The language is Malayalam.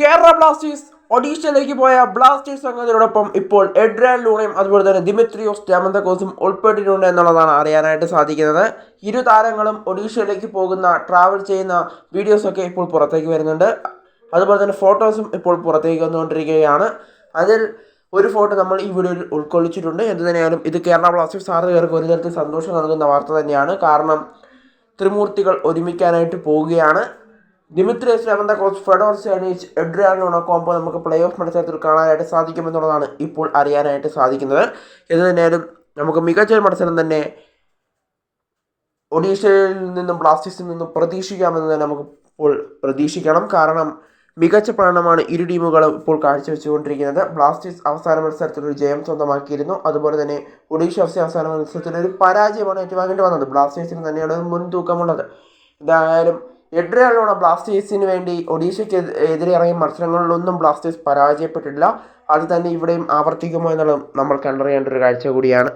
കേരള ബ്ലാസ്റ്റേഴ്സ് ഒഡീഷയിലേക്ക് പോയ ബ്ലാസ്റ്റേഴ്സ് സംഘത്തിനോടൊപ്പം ഇപ്പോൾ എഡ്രാൻ ലൂണയും അതുപോലെ തന്നെ ദിമിത്രിയോസ് ജാമന്തക്കോസും ഉൾപ്പെട്ടിട്ടുണ്ട് എന്നുള്ളതാണ് അറിയാനായിട്ട് സാധിക്കുന്നത്. ഇരു താരങ്ങളും ഒഡീഷയിലേക്ക് പോകുന്ന ട്രാവൽ ചെയ്യുന്ന വീഡിയോസൊക്കെ ഇപ്പോൾ പുറത്തേക്ക് വരുന്നുണ്ട്. അതുപോലെ തന്നെ ഫോട്ടോസും ഇപ്പോൾ പുറത്തേക്ക് വന്നുകൊണ്ടിരിക്കുകയാണ്. അതിൽ ഒരു ഫോട്ടോ നമ്മൾ ഈ വീഡിയോയിൽ ഉൾക്കൊള്ളിച്ചിട്ടുണ്ട്. എന്ത് തന്നെയാലും ഇത് കേരള ബ്ലാസ്റ്റേഴ്സ് ആരാധകർക്ക് ഒരു തരത്തിൽ സന്തോഷം നൽകുന്ന വാർത്ത തന്നെയാണ്. കാരണം ത്രിമൂർത്തികൾ ഒരുമിക്കാനായിട്ട് പോവുകയാണ്. ദിമിത്രിയസ് ലെവന്തക്കോസ് ഫെഡോർ സെനീച്ച് എഡ്രിയാനോണോ കോമ്പോ നമുക്ക് പ്ലേ ഓഫ് മത്സരത്തിൽ കാണാനായിട്ട് സാധിക്കുമെന്നുള്ളതാണ് ഇപ്പോൾ അറിയാനായിട്ട് സാധിക്കുന്നത്. ഇത് നമുക്ക് മികച്ച ഒരു മത്സരം തന്നെ ഒഡീഷയിൽ നിന്നും ബ്ലാസ്റ്റേഴ്സിൽ നിന്നും പ്രതീക്ഷിക്കാമെന്ന് തന്നെ നമുക്ക് ഇപ്പോൾ പ്രതീക്ഷിക്കണം. കാരണം മികച്ച പ്രകടനമാണ് ഇരു ടീമുകളും ഇപ്പോൾ കാഴ്ചവെച്ചുകൊണ്ടിരിക്കുന്നത്. ബ്ലാസ്റ്റേഴ്സ് അവസാന മത്സരത്തിൽ ഒരു ജയം സ്വന്തമാക്കിയിരുന്നു. അതുപോലെ തന്നെ ഒഡീഷ എഫ് സി അവസാന മത്സരത്തിൽ ഒരു പരാജയമാണ് ഏറ്റുവാങ്ങേണ്ടി വന്നത്. ബ്ലാസ്റ്റേഴ്സിന് തന്നെയാണ് മുൻതൂക്കമുള്ളത്. എന്തായാലും എഡ്രിയാണോണ ബ്ലാസ്റ്റേഴ്സിന് വേണ്ടി ഒഡീഷയ്ക്ക് എതിരെ ഇറങ്ങിയ മത്സരങ്ങളിലൊന്നും ബ്ലാസ്റ്റേഴ്സ് പരാജയപ്പെട്ടിട്ടില്ല. അത് തന്നെ ഇവിടെയും ആവർത്തിക്കുമോ എന്നുള്ളത് നമ്മൾ കണ്ടറിയേണ്ട ഒരു കാഴ്ച കൂടിയാണ്.